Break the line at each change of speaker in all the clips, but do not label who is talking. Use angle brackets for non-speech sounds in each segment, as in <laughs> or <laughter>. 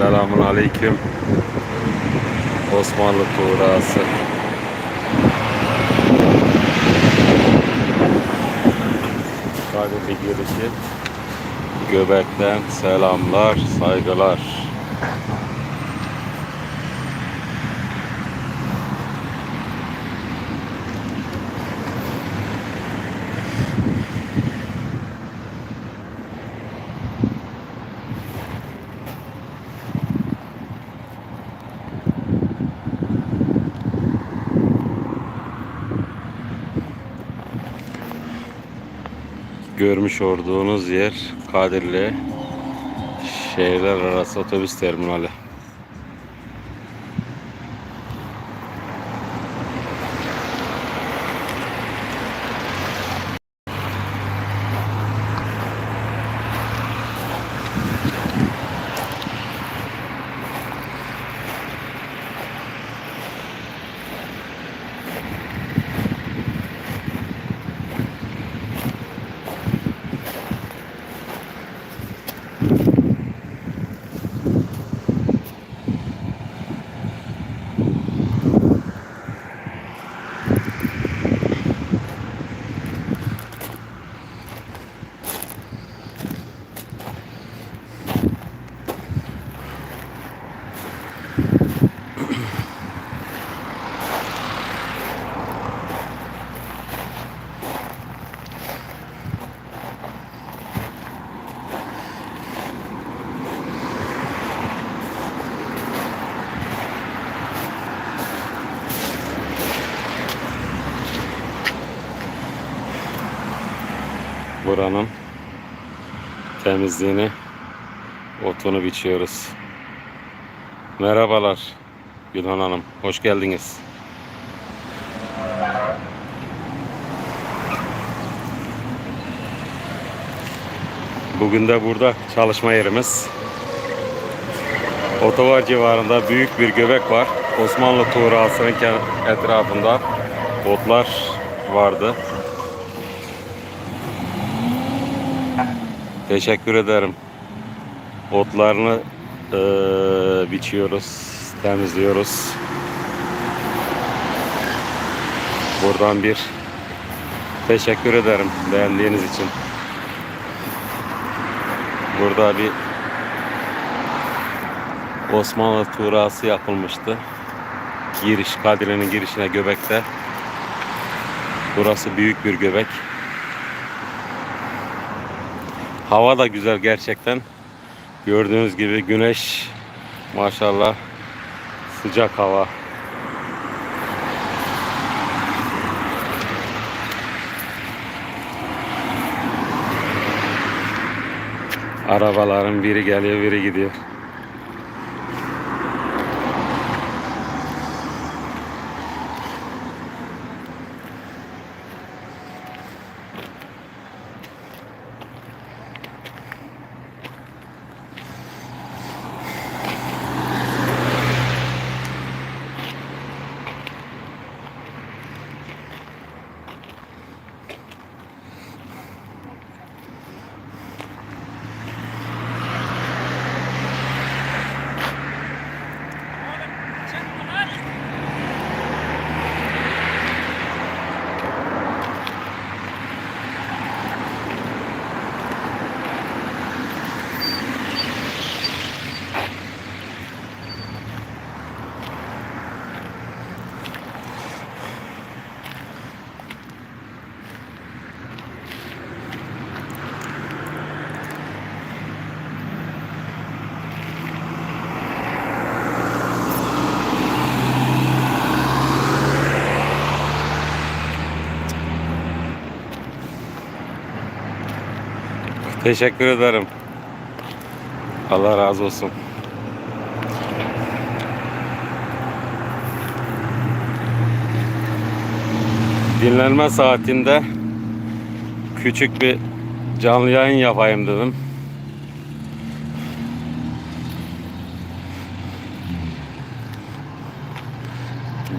Selamun Aleyküm. Osmanlı Tuğrası. Kadirli girişi. Göbekten selamlar, saygılar. Görmüş olduğunuz yer Kadirli şehirler arası otobüs terminali. Buranın temizliğini, otunu biçiyoruz. Merhabalar Gülhan Hanım, hoş geldiniz. Bugün de burada çalışma yerimiz. Otovar civarında büyük bir göbek var. Osmanlı Tuğrası'nın etrafında otlar vardı. Teşekkür ederim. Otlarını eee, biçiyoruz, temizliyoruz. Buradan bir teşekkür ederim beğendiğiniz için. Burada bir Osmanlı tuğrası yapılmıştı. Giriş, Kadirli'nin girişine göbekte. Burası büyük bir göbek. Hava da güzel gerçekten. Gördüğünüz gibi güneş maşallah sıcak hava. Arabaların biri geliyor biri gidiyor. Teşekkür ederim. Allah razı olsun. Dinlenme saatinde küçük bir canlı yayın yapayım dedim.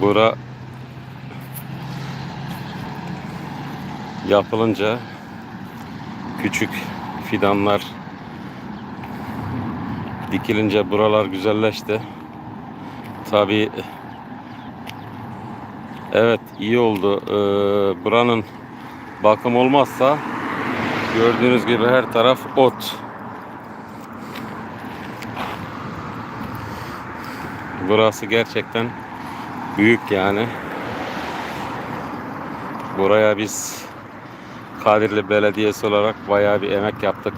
Bura yapılınca küçük fidanlar dikilince buralar güzelleşti. Tabii evet iyi oldu. Ee, buranın bakım olmazsa gördüğünüz gibi her taraf ot. Burası gerçekten büyük yani. Buraya biz Kadirli Belediyesi olarak bayağı bir emek yaptık.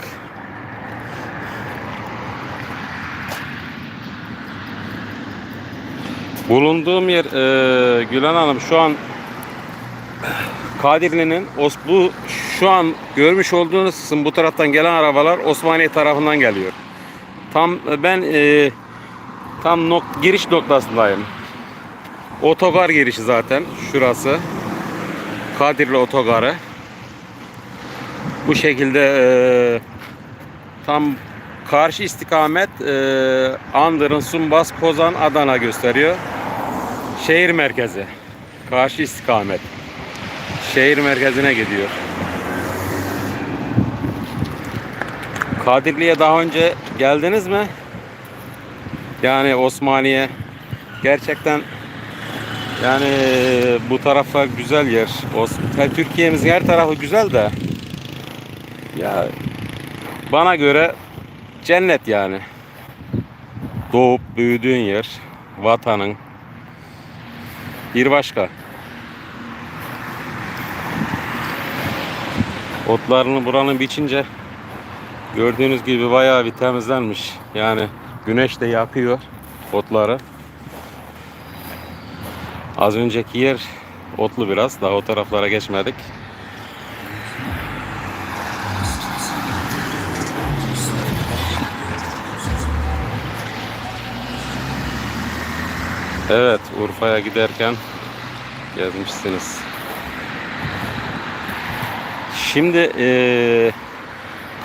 Bulunduğum yer e, Gülen Hanım şu an Kadirli'nin bu şu an görmüş olduğunuz kısım bu taraftan gelen arabalar Osmaniye tarafından geliyor. Tam ben e, tam nok giriş noktasındayım. Otogar girişi zaten şurası. Kadirli otogarı. Bu şekilde e, tam karşı istikamet e, Andırın, Sumbas, Kozan, Adana gösteriyor. Şehir merkezi. Karşı istikamet. Şehir merkezine gidiyor. Kadirli'ye daha önce geldiniz mi? Yani Osmaniye gerçekten yani bu tarafa güzel yer. Türkiye'mizin her tarafı güzel de ya bana göre cennet yani. Doğup büyüdüğün yer, vatanın bir başka. Otlarını buranın biçince gördüğünüz gibi bayağı bir temizlenmiş. Yani güneş de yakıyor otları. Az önceki yer otlu biraz. Daha o taraflara geçmedik. Evet, Urfa'ya giderken gezmişsiniz. Şimdi eee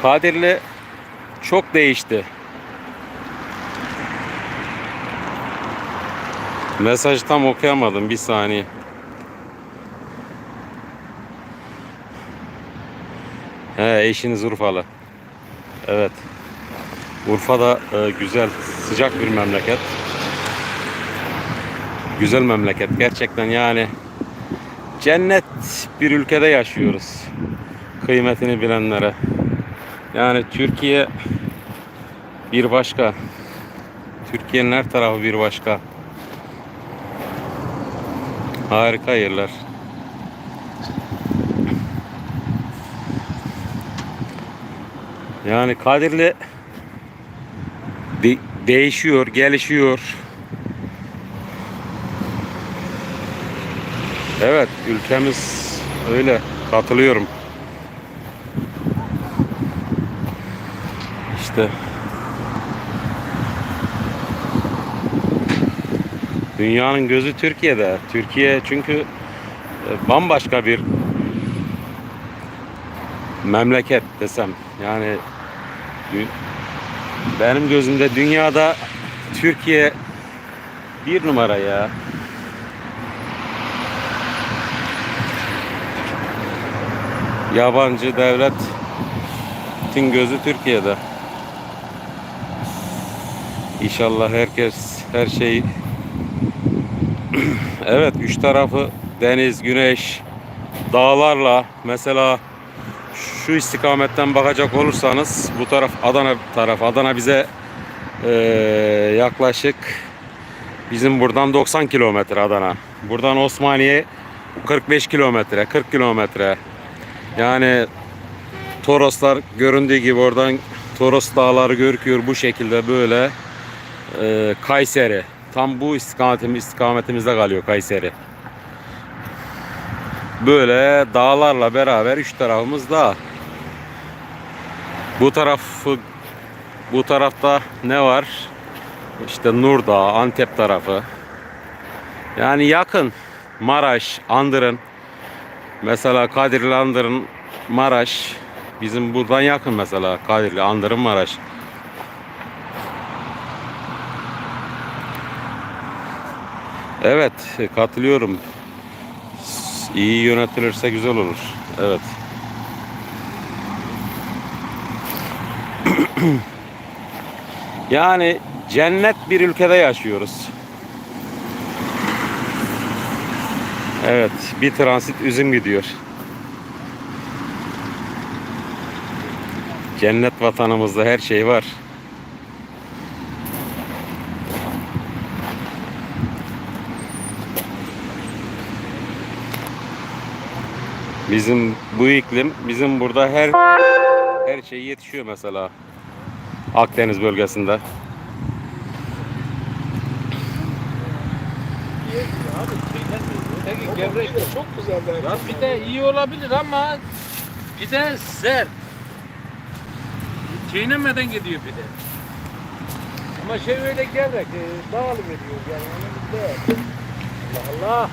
Kadirli çok değişti. Mesajı tam okuyamadım bir saniye. He eşiniz Urfalı. Evet. Urfa da e, güzel, sıcak bir memleket. Güzel memleket gerçekten yani cennet bir ülkede yaşıyoruz. Kıymetini bilenlere. Yani Türkiye bir başka. Türkiye'nin her tarafı bir başka. Harika yerler. Yani Kadirli de- değişiyor, gelişiyor. Evet, ülkemiz öyle. Katılıyorum. İşte dünyanın gözü Türkiye'de. Türkiye çünkü e, bambaşka bir memleket desem. Yani benim gözümde dünyada Türkiye bir numara ya. Yabancı devletin gözü Türkiye'de. İnşallah herkes her şey <clears throat> evet üç tarafı deniz, güneş, dağlarla mesela şu istikametten bakacak olursanız bu taraf Adana taraf. Adana bize eee, yaklaşık bizim buradan 90 kilometre Adana. Buradan Osmaniye 45 kilometre, 40 kilometre. Yani Toroslar göründüğü gibi oradan Toros dağları görüküyor bu şekilde böyle e, Kayseri. Tam bu istikametimiz, istikametimizde kalıyor Kayseri. Böyle dağlarla beraber üç tarafımız dağ. Bu tarafı bu tarafta ne var? İşte Nurdağ, Antep tarafı. Yani yakın. Maraş, Andırın. Mesela Kadirli Andırın, Maraş. Bizim buradan yakın mesela Kadirli Andırın, Maraş. Evet, katılıyorum. İyi yönetilirse güzel olur. Evet. <clears throat> Yani cennet bir ülkede yaşıyoruz. Evet, bir transit üzüm gidiyor. Cennet vatanımızda her şey var. Bizim bu iklim, bizim burada her her şey yetişiyor mesela. Akdeniz bölgesinde.
Abi şeyden öteki gevrek.
Çok güzeller.
Ya bir de iyi olabilir ama bir de sert. Çiğnemeden gidiyor bir de. Ama şey öyle gevrek, e, dağılı veriyor yani onun değil. Allah Allah.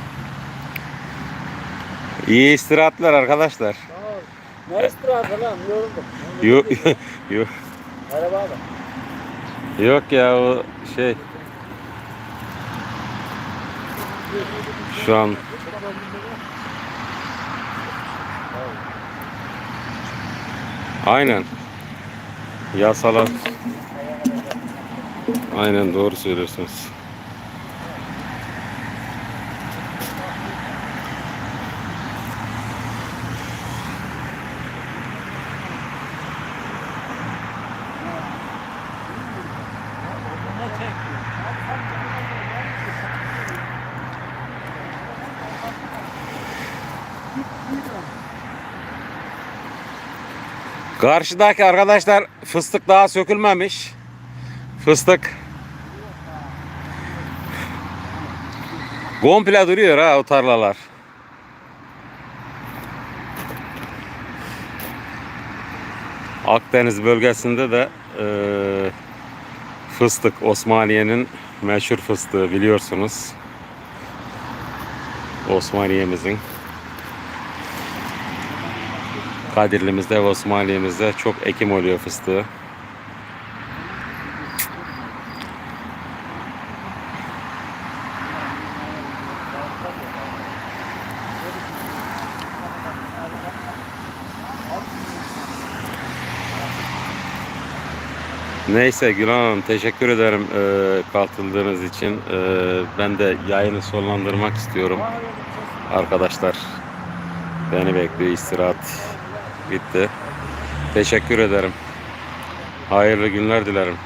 İyi istirahatler arkadaşlar.
Sağ ol. Ne istirahat lan yoruldum.
Yok yok <laughs>
Merhaba abi.
yok ya o şey şu an Aynen. Yasalar. Aynen doğru söylüyorsunuz. Karşıdaki arkadaşlar fıstık daha sökülmemiş. Fıstık komple duruyor ha o tarlalar. Akdeniz bölgesinde de eee, fıstık Osmaniye'nin meşhur fıstığı biliyorsunuz. Osmaniye'mizin Kadirli'mizde ve Osmaniye'mizde çok ekim oluyor fıstığı. Neyse Gülan Hanım teşekkür ederim eee katıldığınız için. Eee, ben de yayını sonlandırmak istiyorum. Arkadaşlar beni bekliyor istirahat bitti. Teşekkür ederim. Hayırlı günler dilerim.